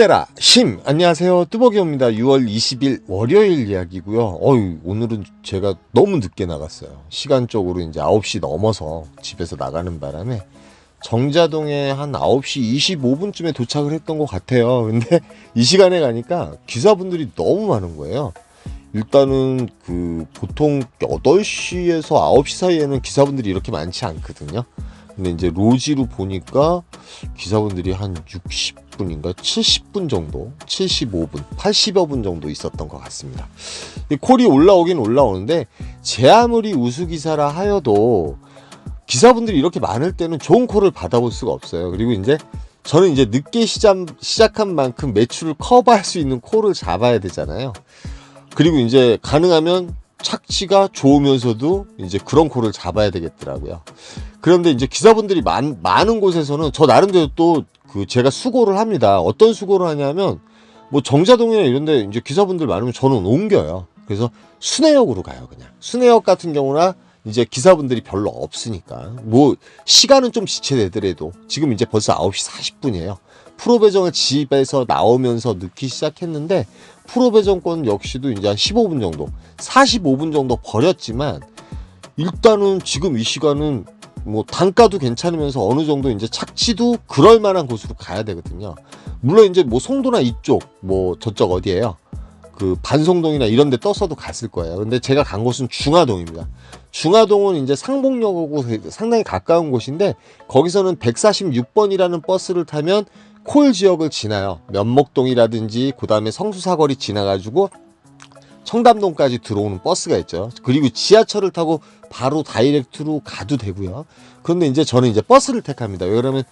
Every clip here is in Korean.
힘내라 심. 안녕하세요. 뚜벅이옵니다. 6월 20일 월요일 이야기고요. 어유 오늘은 제가 너무 늦게 나갔어요. 시간적으로 이제 9시 넘어서 집에서 나가는 바람에 정자동에 한 9시 25분쯤에 도착을 했던 것 같아요. 근데 이 시간에 가니까 기사분들이 너무 많은 거예요. 일단은 그 보통 8시에서 9시 사이에는 기사분들이 이렇게 많지 않거든요. 근데 이제 로지로 보니까 기사분들이 한 60 분인가 70분 정도, 75분, 80여 분 정도 있었던 것 같습니다. 이 콜이 올라오긴 올라오는데 제 아무리 우수 기사라 하여도 기사분들이 이렇게 많을 때는 좋은 콜을 받아볼 수가 없어요. 그리고 이제 저는 이제 늦게 시작, 시작한 만큼 매출을 커버할 수 있는 콜을 잡아야 되잖아요. 그리고 이제 가능하면 착지가 좋으면서도 이제 그런 콜을 잡아야 되겠더라고요. 그런데 이제 기사분들이 많, 많은 곳에서는 저 나름대로 또 그 제가 수고를 합니다. 어떤 수고를 하냐면 뭐 정자동이나 이런 데 이제 기사분들 많으면 저는 옮겨요. 그래서 순회역으로 가요, 그냥. 순회역 같은 경우나 이제 기사분들이 별로 없으니까. 뭐 시간은 좀 지체되더라도 지금 이제 벌써 9시 40분이에요. 프로 배정을 집에서 나오면서 넣기 시작했는데 프로 배정권 역시도 이제 한 15분 정도, 45분 정도 버렸지만 일단은 지금 이 시간은 뭐 단가도 괜찮으면서 어느 정도 이제 착지도 그럴 만한 곳으로 가야 되거든요. 물론 이제 뭐 송도나 이쪽 뭐 저쪽 어디예요? 그 반송동이나 이런 데 떴어도 갔을 거예요. 근데 제가 간 곳은 중화동입니다. 중화동은 이제 상봉역하고 상당히 가까운 곳인데 거기서는 146번이라는 버스를 타면 콜 지역을 지나요. 면목동이라든지 그 다음에 성수사거리 지나가지고 청담동까지 들어오는 버스가 있죠. 그리고 지하철을 타고 바로 다이렉트로 가도 되고요. 그런데 이제 저는 이제 버스를 택합니다. 왜 그러면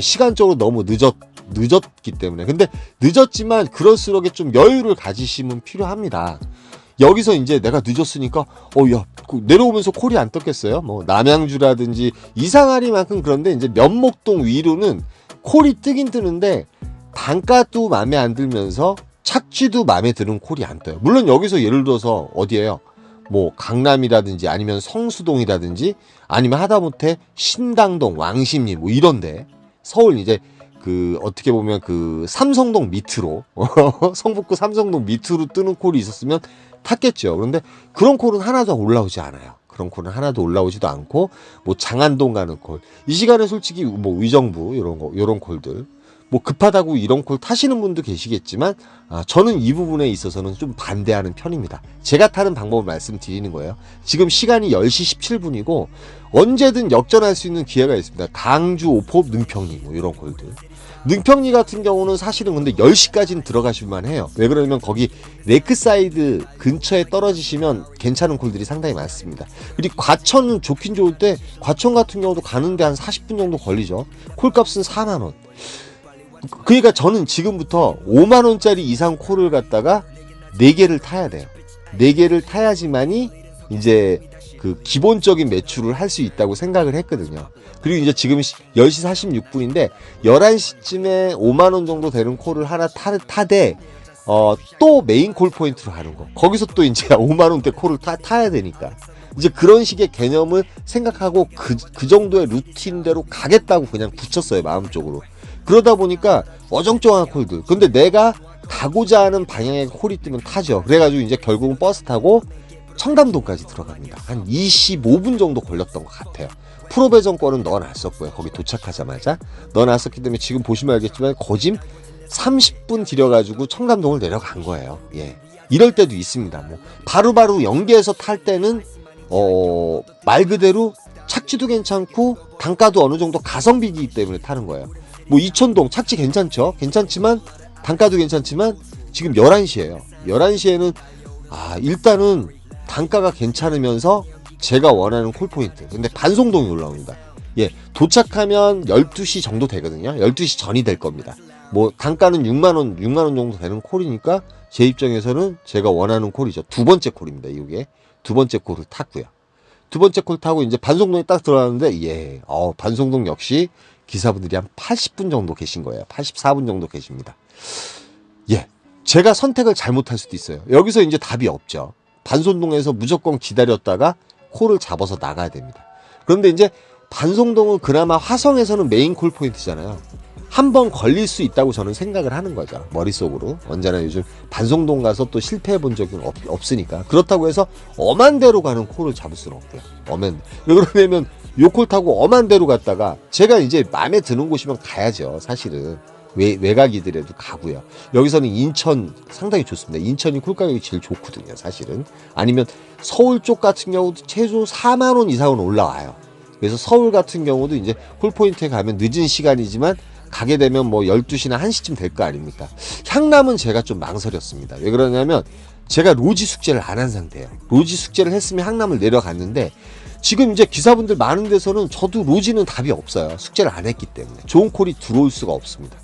시간적으로 너무 늦었 늦었기 때문에. 근데 늦었지만 그럴수록 좀 여유를 가지시면 필요합니다. 여기서 이제 내가 늦었으니까 어야 그 내려오면서 콜이 안 떴겠어요? 뭐 남양주라든지 이상하리만큼 그런데 이제 면목동 위로는 콜이 뜨긴 뜨는데 단가도 마음에 안 들면서 착지도 마음에 드는 콜이 안 떠요. 물론 여기서 예를 들어서 어디에요? 뭐 강남이라든지 아니면 성수동이라든지 아니면 하다못해 신당동, 왕십리 뭐 이런데 서울 이제 그 어떻게 보면 그 삼성동 밑으로 성북구 삼성동 밑으로 뜨는 콜이 있었으면 탔겠죠. 그런데 그런 콜은 하나도 올라오지 않아요. 그런 콜은 하나도 올라오지도 않고 뭐 장안동 가는 콜. 이 시간에 솔직히 뭐 의정부 이런 거 이런 콜들 뭐 급하다고 이런 콜 타시는 분도 계시겠지만 아, 저는 이 부분에 있어서는 좀 반대하는 편입니다. 제가 타는 방법을 말씀드리는 거예요. 지금 시간이 10시 17분이고 언제든 역전할 수 있는 기회가 있습니다. 강주, 오포, 능평리 뭐 이런 콜들. 능평리 같은 경우는 사실은 근데 10시까지는 들어가실만 해요. 왜 그러냐면 거기 레크사이드 근처에 떨어지시면 괜찮은 콜들이 상당히 많습니다. 그리고 과천은 좋긴 때 과천 같은 경우도 가는데 한 40분 정도 걸리죠. 콜값은 4만원. 그러니까 저는 지금부터 5만 원짜리 이상 콜을 갖다가 4개를 타야 돼요. 4개를 타야지만이 이제 그 기본적인 매출을 할 수 있다고 생각을 했거든요. 그리고 이제 지금 10시 46분인데 11시쯤에 5만 원 정도 되는 콜을 하나 타, 타되 어, 또 메인 콜 포인트로 가는 거. 거기서 또 이제 5만 원대 콜을 타, 타야 되니까. 이제 그런 식의 개념을 생각하고 그, 그 정도의 루틴대로 가겠다고 그냥 붙였어요, 마음적으로. 그러다 보니까 어정쩡한 콜들. 근데 내가 가고자 하는 방향의 콜이 뜨면 타죠. 그래가지고 이제 결국은 버스 타고 청담동까지 들어갑니다. 한 25분 정도 걸렸던 것 같아요. 프로 배정권은 넣어놨었고요. 거기 도착하자마자 넣어놨었기 때문에 지금 보시면 알겠지만 거짐 30분 들여가지고 청담동을 내려간 거예요. 예. 이럴 때도 있습니다. 뭐 바로바로 연계해서 탈 때는 어, 말 그대로 착지도 괜찮고 단가도 어느 정도 가성비이기 때문에 타는 거예요. 뭐 이천동 착지 괜찮죠? 괜찮지만 단가도 괜찮지만 지금 11시에요. 11시에는 아, 일단은 단가가 괜찮으면서 제가 원하는 콜포인트. 근데 반송동이 올라옵니다. 예, 도착하면 12시 정도 되거든요. 12시 전이 될 겁니다. 뭐 단가는 6만 원, 6만 원 정도 되는 콜이니까 제 입장에서는 제가 원하는 콜이죠. 두 번째 콜입니다. 이게 두 번째 콜을 탔고요. 두 번째 콜 타고 이제 반송동에 딱 들어가는데 예, 어, 반송동 역시 기사분들이 한 80분 정도 계신 거예요. 84분 정도 계십니다. 예. 제가 선택을 잘못할 수도 있어요. 여기서 이제 답이 없죠. 반송동에서 무조건 기다렸다가 콜을 잡아서 나가야 됩니다. 그런데 이제 반송동은 그나마 화성에서는 메인 콜 포인트잖아요. 한 번 걸릴 수 있다고 저는 생각을 하는 거죠. 머릿속으로. 언제나 요즘 반송동 가서 또 실패해 본 적은 없, 없으니까. 그렇다고 해서 엄한 대로 가는 콜을 잡을 수는 없고요. 엄한. 왜 그러냐면 요콜 타고 엄한 대로 갔다가 제가 이제 마음에 드는 곳이면 가야죠. 사실은. 외, 외곽이더라도 가고요. 여기서는 인천 상당히 좋습니다. 인천이 콜 가격이 제일 좋거든요. 사실은. 아니면 서울 쪽 같은 경우도 최소 4만 원 이상은 올라와요. 그래서 서울 같은 경우도 이제 콜포인트에 가면 늦은 시간이지만 가게 되면 뭐 12시나 1시쯤 될 거 아닙니까? 향남은 제가 좀 망설였습니다. 왜 그러냐면 제가 로지 숙제를 안 한 상태예요. 로지 숙제를 했으면 향남을 내려갔는데 지금 이제 기사분들 많은 데서는 저도 로지는 답이 없어요. 숙제를 안 했기 때문에. 좋은 콜이 들어올 수가 없습니다.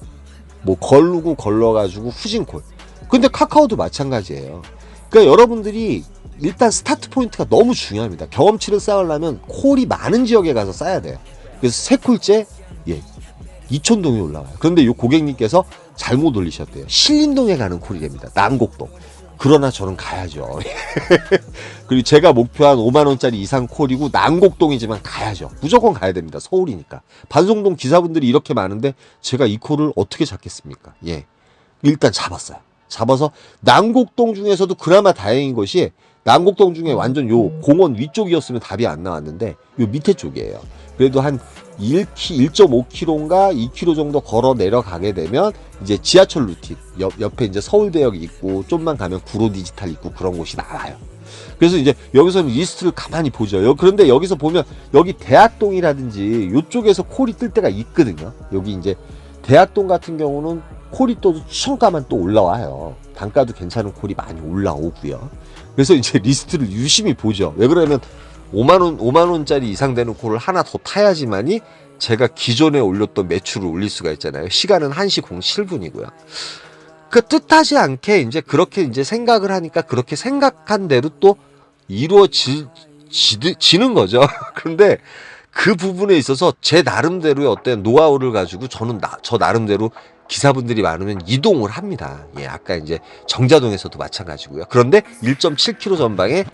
뭐 걸르고 걸러가지고 후진콜. 근데 카카오도 마찬가지예요. 그러니까 여러분들이 일단 스타트 포인트가 너무 중요합니다. 경험치를 쌓으려면 콜이 많은 지역에 가서 쌓아야 돼요. 그래서 세 콜째 예 이촌동이 올라와요. 그런데 이 고객님께서 잘못 올리셨대요. 신림동에 가는 콜이랍니다. 난곡동. 그러나 저는 가야죠. 그리고 제가 목표한 5만 원짜리 이상 콜이고 난곡동이지만 가야죠. 무조건 가야 됩니다. 서울이니까. 반송동 기사분들이 이렇게 많은데 제가 이 콜을 어떻게 잡겠습니까? 예. 일단 잡았어요. 잡아서 난곡동 중에서도 그나마 다행인 것이 난곡동 중에 완전 요 공원 위쪽이었으면 답이 안 나왔는데 요 밑에 쪽이에요. 그래도 한 1키, 1.5km인가 2km 정도 걸어 내려가게 되면 이제 지하철 루틴 옆, 옆에 이제 서울대역이 있고 좀만 가면 구로 디지털 있고 그런 곳이 나와요. 그래서 이제 여기서는 리스트를 가만히 보죠. 여- 그런데 여기서 보면 여기 대학동이라든지 이쪽에서 콜이 뜰 때가 있거든요. 여기 이제 대학동 같은 경우는 콜이 또 추천가만 또 올라와요. 단가도 괜찮은 콜이 많이 올라오고요. 그래서 이제 리스트를 유심히 보죠. 왜 그러냐면 5만 원, 5만 원짜리 이상 되는 콜을 하나 더 타야지만이 제가 기존에 올렸던 매출을 올릴 수가 있잖아요. 시간은 1시 07분이고요. 그 뜻하지 않게 이제 그렇게 이제 생각을 하니까 그렇게 생각한 대로 또 이루어지, 지, 는 거죠. 그런데 그 부분에 있어서 제 나름대로의 어떤 노하우를 가지고 저는 나, 저 나름대로 기사분들이 많으면 이동을 합니다. 예, 아까 이제 정자동에서도 마찬가지고요. 그런데 1.7km 전방에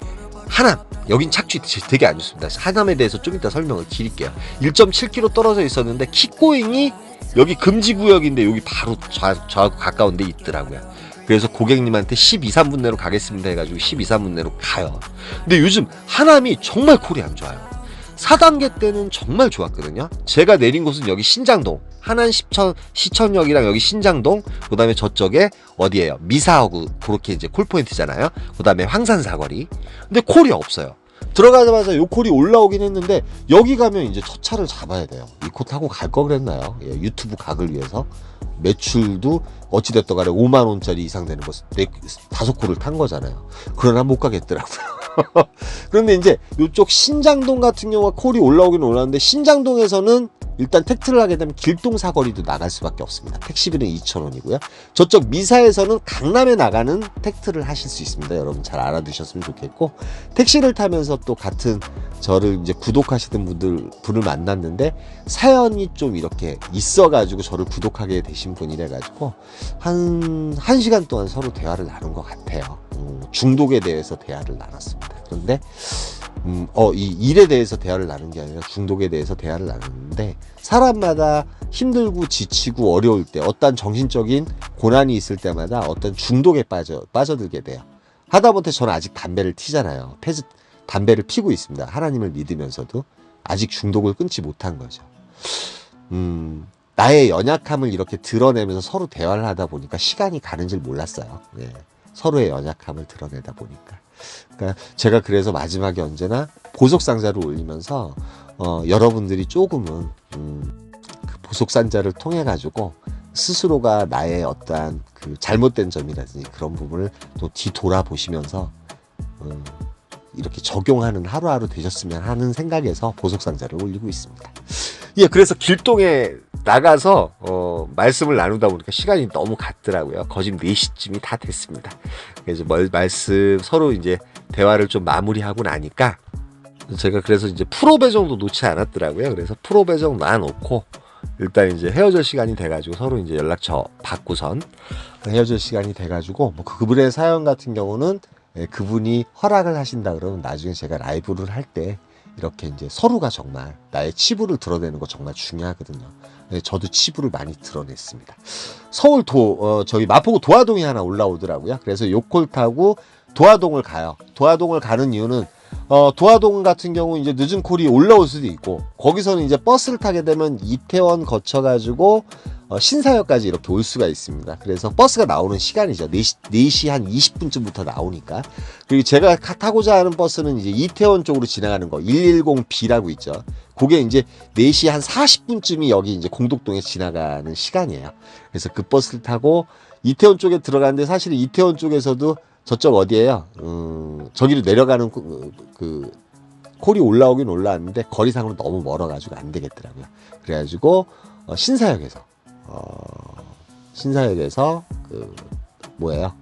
하남 여긴 착취 되게 안 좋습니다. 하남에 대해서 좀 이따 설명을 드릴게요. 1.7km 떨어져 있었는데 킥고잉이 여기 금지 구역인데 여기 바로 저, 저하고 가까운 데 있더라고요. 그래서 고객님한테 12, 3분 내로 가겠습니다 해가지고 12, 3분 내로 가요. 근데 요즘 하남이 정말 콜이 안 좋아요. 4단계 때는 정말 좋았거든요. 제가 내린 곳은 여기 신장동, 하남 시청, 시청역이랑 여기 신장동, 그 다음에 저쪽에 어디예요? 미사하고 그렇게 이제 콜포인트잖아요. 그 다음에 황산 사거리. 근데 콜이 없어요. 들어가자마자 요 콜이 올라오긴 했는데 여기 가면 이제 첫 차를 잡아야 돼요. 이 코 타고 갈 거 그랬나요? 예, 유튜브 각을 위해서 매출도 어찌됐든 간에 5만 원짜리 이상 되는 거 네, 다섯 콜을 탄 거잖아요. 그러나 못 가겠더라고요. 그런데 이제 이쪽 신장동 같은 경우가 콜이 올라오긴 올라왔는데 신장동에서는 일단 택트를 하게 되면 길동 사거리도 나갈 수밖에 없습니다. 택시비는 2,000원이고요. 저쪽 미사에서는 강남에 나가는 택트를 하실 수 있습니다. 여러분 잘 알아두셨으면 좋겠고 택시를 타면서 또 같은 저를 이제 구독하시던 분들 분을 만났는데 사연이 좀 이렇게 있어가지고 저를 구독하게 되신 분이래 가지고 한, 한 시간 동안 서로 대화를 나눈 것 같아요. 음, 중독에 대해서 대화를 나눴습니다. 그런데, 음, 어, 이 일에 대해서 대화를 나눈 게 아니라 중독에 대해서 대화를 나눴는데, 사람마다 힘들고 지치고 어려울 때, 어떤 정신적인 고난이 있을 때마다 어떤 중독에 빠져, 빠져들게 돼요. 하다못해 저는 아직 담배를 피잖아요. 패즈, 담배를 피고 있습니다. 하나님을 믿으면서도 아직 중독을 끊지 못한 거죠. 음, 나의 연약함을 이렇게 드러내면서 서로 대화를 하다 보니까 시간이 가는 줄 몰랐어요. 예. 서로의 연약함을 드러내다 보니까. 그러니까 제가 그래서 마지막에 언제나 보석 상자를 올리면서 어, 여러분들이 조금은 음, 그 보석 상자를 통해 가지고 스스로가 나의 어떠한 그 잘못된 점이라든지 그런 부분을 또 뒤돌아보시면서 음, 이렇게 적용하는 하루하루 되셨으면 하는 생각에서 보석 상자를 올리고 있습니다. 예, 그래서 길동에 나가서 어, 말씀을 나누다 보니까 시간이 너무 갔더라고요. 거진 4시쯤이 다 됐습니다. 그래서 뭘 말씀 서로 이제 대화를 좀 마무리하고 나니까 제가 그래서 이제 프로 배정도 놓지 않았더라고요. 그래서 프로 배정 놔놓고 일단 이제 헤어질 시간이 돼가지고 서로 이제 연락처 받고선 헤어질 시간이 돼가지고 뭐 그분의 사연 같은 경우는 예, 그분이 허락을 하신다 그러면 나중에 제가 라이브를 할때 이렇게 이제 서로가 정말 나의 치부를 드러내는 거 정말 중요하거든요. 네, 저도 치부를 많이 드러냈습니다. 서울 도 어, 저기 마포구 도화동이 하나 올라오더라고요. 그래서 요콜 타고 도화동을 가요. 도화동을 가는 이유는 어, 도화동 같은 경우 이제 늦은 콜이 올라올 수도 있고 거기서는 이제 버스를 타게 되면 이태원 거쳐가지고 어, 신사역까지 이렇게 올 수가 있습니다. 그래서 버스가 나오는 시간이죠. 4시, 4시 한 20분쯤부터 나오니까. 그리고 제가 가- 타고자 하는 버스는 이제 이태원 쪽으로 지나가는 거 110B라고 있죠. 그게 이제 4시 한 40분쯤이 여기 이제 공덕동에 지나가는 시간이에요. 그래서 그 버스를 타고 이태원 쪽에 들어가는데 사실 이태원 쪽에서도 저쪽 어디에요? 음, 저기로 내려가는 그, 그 콜이 올라오긴 올라왔는데 거리상으로 너무 멀어가지고 안 되겠더라고요. 그래가지고 어, 신사역에서 어, 신사역에서 그 뭐예요?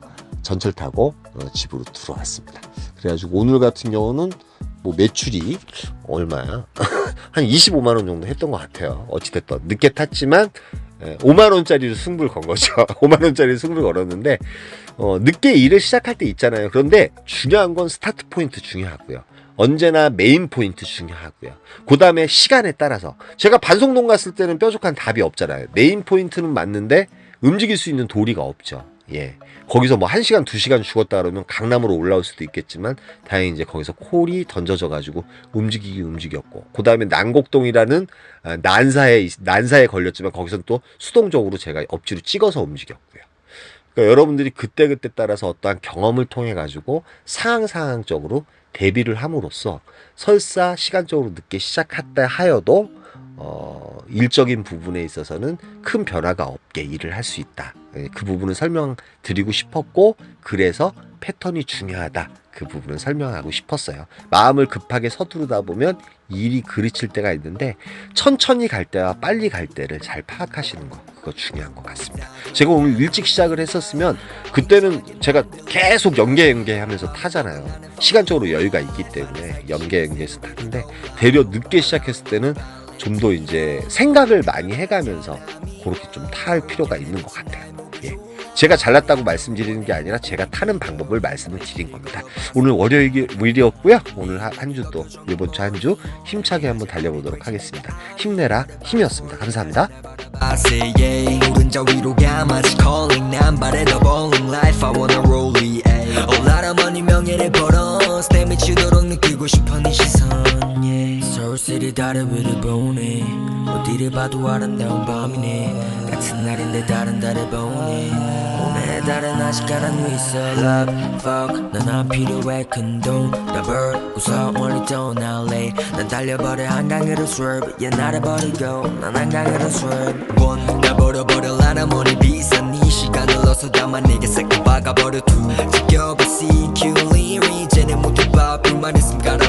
전철 타고 어, 집으로 들어왔습니다. 그래가지고 오늘 같은 경우는 뭐 매출이 얼마야? 한 25만 원 정도 했던 것 같아요. 어찌됐든 늦게 탔지만 예, 5만 원짜리로 승부를 건 거죠. 5만 원짜리 승부를 걸었는데 어, 늦게 일을 시작할 때 있잖아요. 그런데 중요한 건 스타트 포인트 중요하고요. 언제나 메인 포인트 중요하고요. 그 다음에 시간에 따라서 제가 반송동 갔을 때는 뾰족한 답이 없잖아요. 메인 포인트는 맞는데 움직일 수 있는 도리가 없죠. 예. 거기서 뭐 1시간, 2시간 죽었다 그러면 강남으로 올라올 수도 있겠지만 다행히 이제 거기서 콜이 던져져 가지고 움직이기 움직였고 그다음에 난곡동이라는 아, 난사에 있- 난사에 걸렸지만 거기서는 또 수동적으로 제가 억지로 찍어서 움직였고요. 그러니까 여러분들이 그때그때 따라서 어떠한 경험을 통해 가지고 상황 상황적으로 대비를 함으로써 설사 시간적으로 늦게 시작했다 하여도 어, 일적인 부분에 있어서는 큰 변화가 없게 일을 할 수 있다. 예, 그 부분을 설명드리고 싶었고 그래서 패턴이 중요하다. 그 부분을 설명하고 싶었어요. 마음을 급하게 서두르다 보면 일이 그르칠 때가 있는데 천천히 갈 때와 빨리 갈 때를 잘 파악하시는 거 그거 중요한 것 같습니다. 제가 오늘 일찍 시작을 했었으면 그때는 제가 계속 연계 연계하면서 타잖아요. 시간적으로 여유가 있기 때문에 연계 연계해서 타는데 되려 늦게 시작했을 때는 좀 더 이제 생각을 많이 해가면서 그렇게 좀 탈 필요가 있는 것 같아요. 예. 제가 잘났다고 말씀드리는 게 아니라 제가 타는 방법을 말씀을 드린 겁니다. 오늘 월요일이었고요. 오늘 한 주 또 이번 주 한 주 힘차게 한번 달려보도록 하겠습니다. 힘내라 힘이었습니다. 감사합니다. 서울시리 다른 위를 보네 어디를 봐도 아름다운 밤이네 같은 날인데 다른 달을 보네 다른 아직 가난 위 있어 Love, fuck. 너나 필요해 근동 더블 웃어 멀리 떠날래 난 달려버려 한강으로 swerve. 얘 날아버리고 난 한강으로 swerve. 본나 버려버려 나라 머리 비싼 이 시간을 어서 담아 내게 싹다 박아버려. 두 지켜봐 CQ 리리 이제는 모두 바삐만 있음 가라.